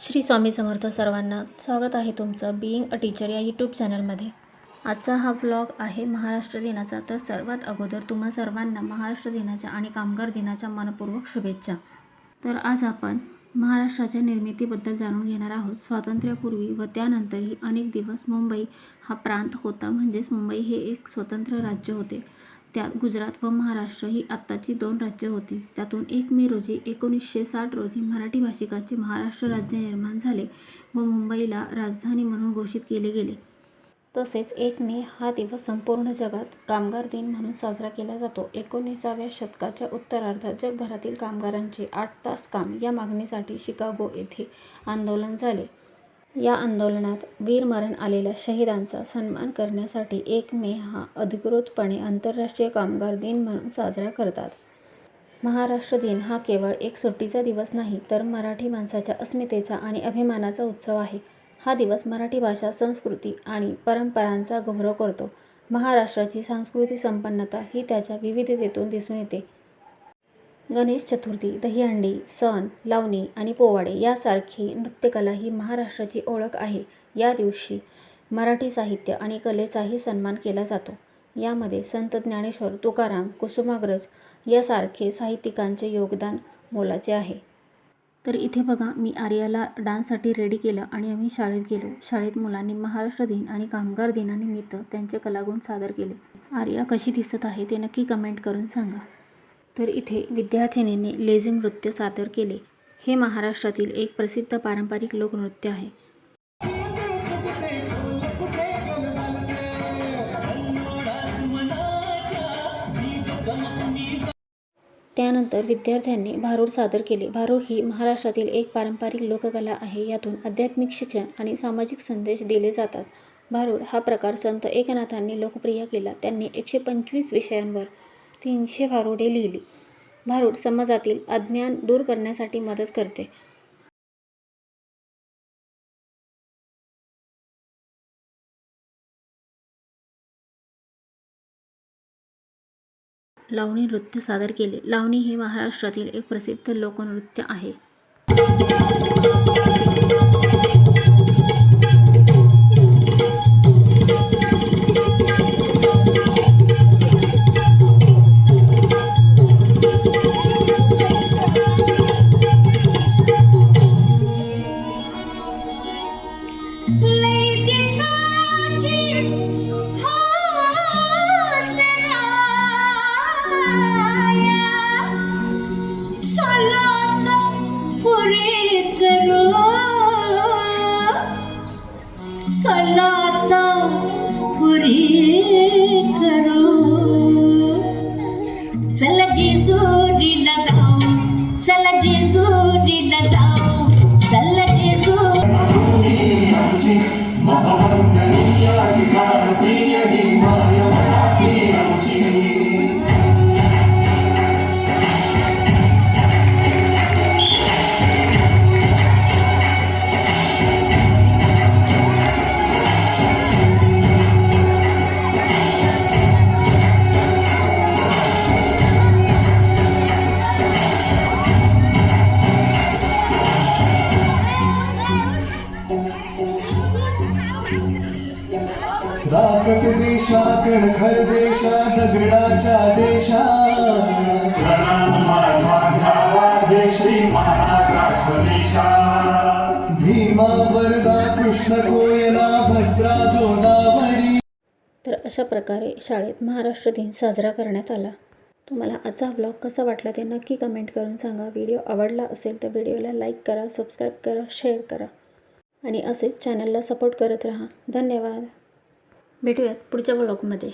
श्री स्वामी समर्थ सर्वांना स्वागत आहे तुमचं बिईंग अ टीचर या यूट्यूब चॅनलमध्ये आजचा हा व्लॉग आहे महाराष्ट्र दिनाचा. तर सर्वात अगोदर तुम्हा सर्वांना महाराष्ट्र दिनाच्या आणि कामगार दिनाच्या मनपूर्वक शुभेच्छा. तर आज आपण महाराष्ट्राच्या निर्मितीबद्दल जाणून घेणार आहोत. स्वातंत्र्यापूर्वी व त्यानंतरही अनेक दिवस मुंबई हा प्रांत होता. म्हणजेच मुंबई हे एक स्वतंत्र राज्य होते. त्यात गुजरात व महाराष्ट्र ही आत्ताची दोन राज्य होती. त्यातून एक मे रोजी एकोणीसशे साठ रोजी मराठी भाषिकाचे महाराष्ट्र राज्य निर्माण झाले व मुंबईला राजधानी म्हणून घोषित केले गेले. तसेच एक मे हा दिवस संपूर्ण जगात कामगार दिन म्हणून साजरा केला जातो. एकोणीसाव्या शतकाच्या उत्तरार्धात जगभरातील कामगारांचे आठ तास काम या मागणीसाठी शिकागो येथे आंदोलन झाले. या आंदोलनात वीरमरण आलेल्या शहीदांचा सन्मान करण्यासाठी एक मे हा अधिकृतपणे आंतरराष्ट्रीय कामगार दिन म्हणून साजरा करतात. महाराष्ट्र दिन हा केवळ एक सुट्टीचा दिवस नाही तर मराठी माणसाच्या अस्मितेचा आणि अभिमानाचा उत्सव आहे. हा दिवस मराठी भाषा संस्कृती आणि परंपरांचा गौरव करतो. महाराष्ट्राची सांस्कृतिक संपन्नता ही त्याच्या विविधतेतून दिसून येते. गणेश चतुर्थी दहीहंडी सण लावणी आणि पोवाडे यासारखी नृत्यकला ही महाराष्ट्राची ओळख आहे. या दिवशी मराठी साहित्य आणि कलेचाही सन्मान केला जातो. यामध्ये संत ज्ञानेश्वर तुकाराम कुसुमाग्रज यासारखे साहित्यिकांचे योगदान मोलाचे आहे. तर इथे बघा मी आर्याला डान्ससाठी रेडी केलं आणि आम्ही शाळेत गेलो. शाळेत मुलांनी महाराष्ट्र दिन आणि कामगार दिनानिमित्त त्यांचे कलागुण सादर केले. आर्या कशी दिसत आहे ते नक्की कमेंट करून सांगा. तर इथे विद्यार्थिनींनी लेझिम नृत्य सादर केले. हे महाराष्ट्रातील एक प्रसिद्ध पारंपरिक लोकनृत्य आहे. त्यानंतर विद्यार्थ्यांनी भारूड सादर केले. भारूड ही महाराष्ट्रातील एक पारंपरिक लोककला आहे. यातून आध्यात्मिक शिक्षण आणि सामाजिक संदेश दिले जातात. भारूड हा प्रकार संत एकनाथांनी लोकप्रिय केला. त्यांनी एकशे पंचवीस विषयांवर तीनशे भारुडे लिहिली. भारूड समाजातील अज्ञान दूर करण्यासाठी मदत करते. लावणी नृत्य सादर केले. लावणी हे महाराष्ट्रातील एक प्रसिद्ध लोकनृत्य आहे. Música राकट देशा कणखर देशा दगडाच्या देशा देशा भीमा वरदा कृष्ण कोयना भद्रा गोदावरी तर अशा प्रकारे शाळेत महाराष्ट्र दिन साजरा करण्यात आला. तुम्हाला आजचा ब्लॉग कसा वाटला ते नक्की कमेंट करून सांगा. व्हिडिओ आवडला असेल तर व्हिडिओला लाईक करा सबस्क्राईब करा शेअर करा. आणि असेच चॅनलला सपोर्ट करत राहा. धन्यवाद. भेटूयात पुढच्या ब्लॉगमध्ये